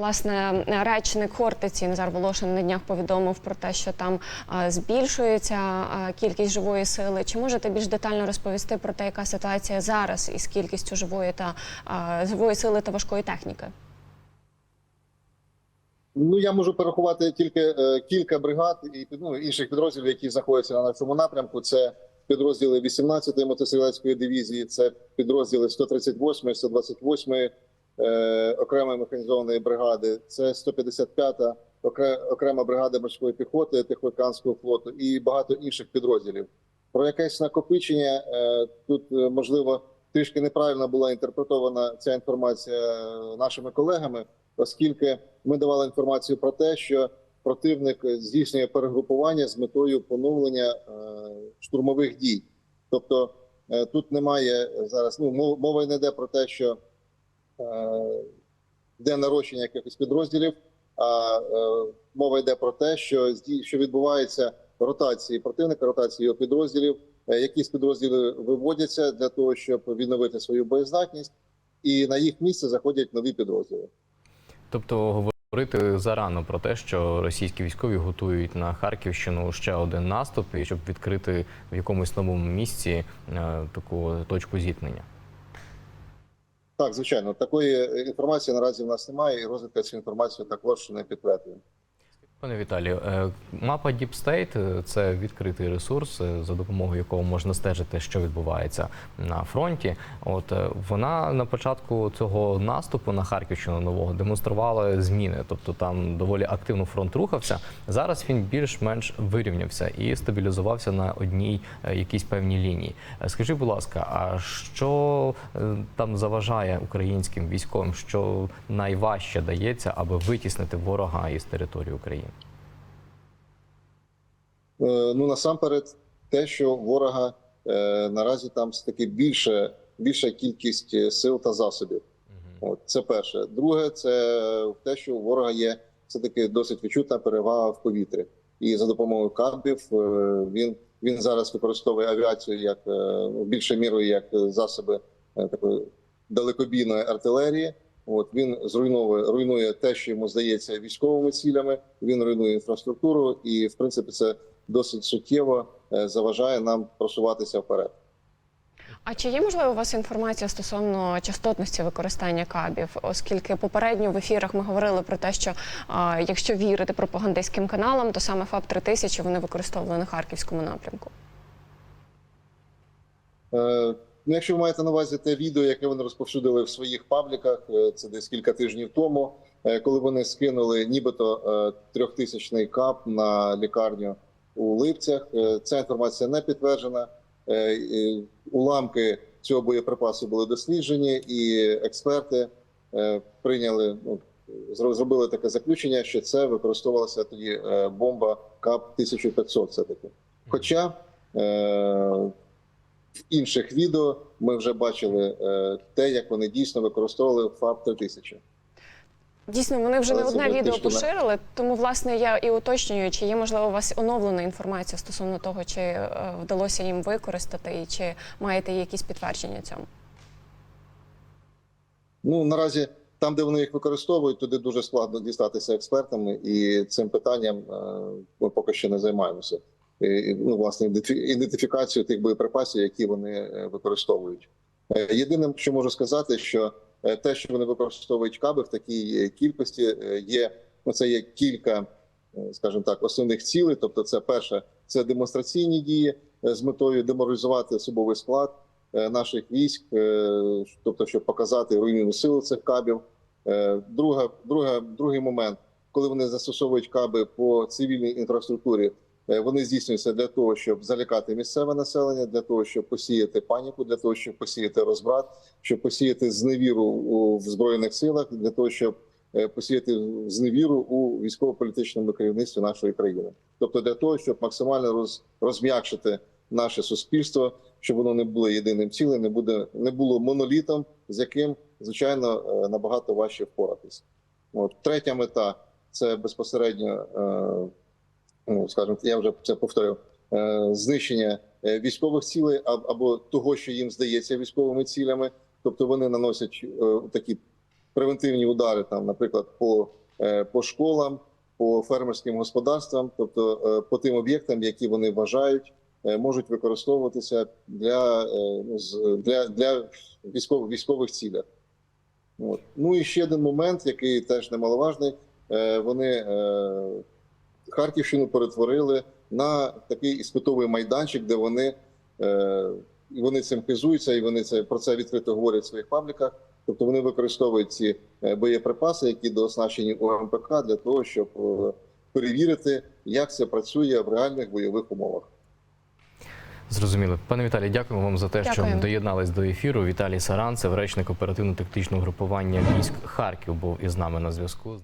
Власне, речник Хортиці Назар Волошин на днях повідомив про те, що там збільшується кількість живої сили. Чи можете більш детально розповісти про те, яка ситуація зараз із кількістю живої та живої сили та важкої техніки? Ну я можу порахувати тільки е, кілька бригад і ну, інших підрозділів, які знаходяться на нашому напрямку. Це підрозділи 18-ї мотострілецької дивізії, це підрозділи 138-ї, 128-ї е, окремої механізованої бригади, це 155-та окре- окрема бригада морської піхоти Тихоокеанського флоту і багато інших підрозділів. Про якесь накопичення е, тут е, можливо трішки неправильно була інтерпретована ця інформація е, нашими колегами, оскільки ми давали інформацію про те, що противник здійснює перегрупування з метою поновлення е, штурмових дій. Тобто е, тут немає зараз. Ну мов- мова йде про те, що е, йде нарощення якихось підрозділів, а е, мова йде про те, що що відбувається ротації противника, ротації його підрозділів. Е, Якісь підрозділи виводяться для того, щоб відновити свою боєздатність, і на їх місце заходять нові підрозділи. Тобто говорити зарано про те, що російські військові готують на Харківщину ще один наступ, і щоб відкрити в якомусь новому місці е, таку точку зіткнення. Так, звичайно, такої інформації наразі в нас немає, і розвідка цю інформацію також не підтверджує. Пане Віталію, е, мапа Deep State – це відкритий ресурс, е, за допомогою якого можна стежити, що відбувається на фронті. От е, вона на початку цього наступу на Харківщину нового демонструвала зміни, тобто там доволі активно фронт рухався. Зараз він більш-менш вирівнявся і стабілізувався на одній е, якійсь певній лінії. Е, Скажи, будь ласка, а що е, там заважає українським військовим, що найважче дається, аби витіснити ворога із території України? Е, Ну насамперед, те, що ворога е, наразі там таки більше, більша кількість е, сил та засобів. От це перше. Друге, це те, що у ворога є все таки досить відчутна перевага в повітрі, і за допомогою кабів він він зараз використовує авіацію як більше мірою як засоби такої далекобійної артилерії. От він зруйновує руйнує те, що йому здається військовими цілями. Він руйнує інфраструктуру, і в принципі це досить суттєво е, заважає нам просуватися вперед. А чи є можливо у вас інформація стосовно частотності використання кабів? Оскільки попередньо в ефірах ми говорили про те, що а, якщо вірити пропагандистським каналам, то саме ФАП 3000 вони використовували на харківському напрямку. Е, Ну, якщо ви маєте на увазі те відео, яке вони розповсюдили в своїх пабліках, е, це десь кілька тижнів тому, е, коли вони скинули нібито е, трьохтисячний кап на лікарню у Липцях. Ця інформація не підтверджена. Уламки цього боєприпасу були досліджені, і експерти прийняли ну, зробили таке заключення, що це використовувалася тоді бомба КАП 1500 все таки. Хоча в інших відео ми вже бачили е, те, як вони дійсно використовували ФАП 3000. Дійсно, вони вже не Але це одне відео поширили, тому власне я і уточнюю, чи є можливо у вас оновлена інформація стосовно того, чи е, вдалося їм використати, і чи маєте якісь підтвердження цьому? Ну наразі там, де вони їх використовують, туди дуже складно дістатися експертами, і цим питанням е, ми поки що не займаємося. І, ну, власне, ідентифі- ідентифікацію тих боєприпасів, які вони е, використовують. Е, Єдине, що можу сказати, що е, те, що вони використовують каби в такій е, кількості, е, є ну, це є кілька, е, скажімо так, основних цілей. Тобто, це перше, це демонстраційні дії е, з метою деморалізувати особовий склад е, наших військ, е, тобто, щоб показати руйнівну силу цих кабів. Е, Друга, друга, другий момент, коли вони застосовують каби по цивільній інфраструктурі, е, вони здійснюються для того, щоб залякати місцеве населення, для того, щоб посіяти паніку, для того, щоб посіяти розбрат, щоб посіяти зневіру в збройних силах, для того, щоб е, посіяти зневіру у військово-політичному керівництві нашої країни, тобто для того, щоб максимально роз, розм'якшити наше суспільство, щоб воно не було єдиним цілим, не буде не було монолітом, з яким звичайно е, набагато важче впоратися. От третя мета це безпосередньо, е, ну скажімо, я вже це повторив, е, знищення е, військових цілей або того, що їм здається військовими цілями, тобто вони наносять е, такі превентивні удари, там, наприклад, по, по школам, по фермерським господарствам, тобто по тим об'єктам, які вони вважають, можуть використовуватися для, для, для військових, військових цілях. От. Ну і ще один момент, який теж немаловажний. Вони Харківщину перетворили на такий іспитовий майданчик, де вони, е, і вони цим хизуються, і вони це про це відкрито говорять в своїх пабліках. Тобто вони використовують ці е, боєприпаси, які дооснащені УМПК, для того, щоб е, перевірити, як це працює в реальних бойових умовах. Зрозуміло. Пане Віталій, дякуємо вам за те, що Дякую. доєднались до ефіру. Віталій Саранцев, речник оперативно-тактичного групування військ Харків, був із нами на зв'язку.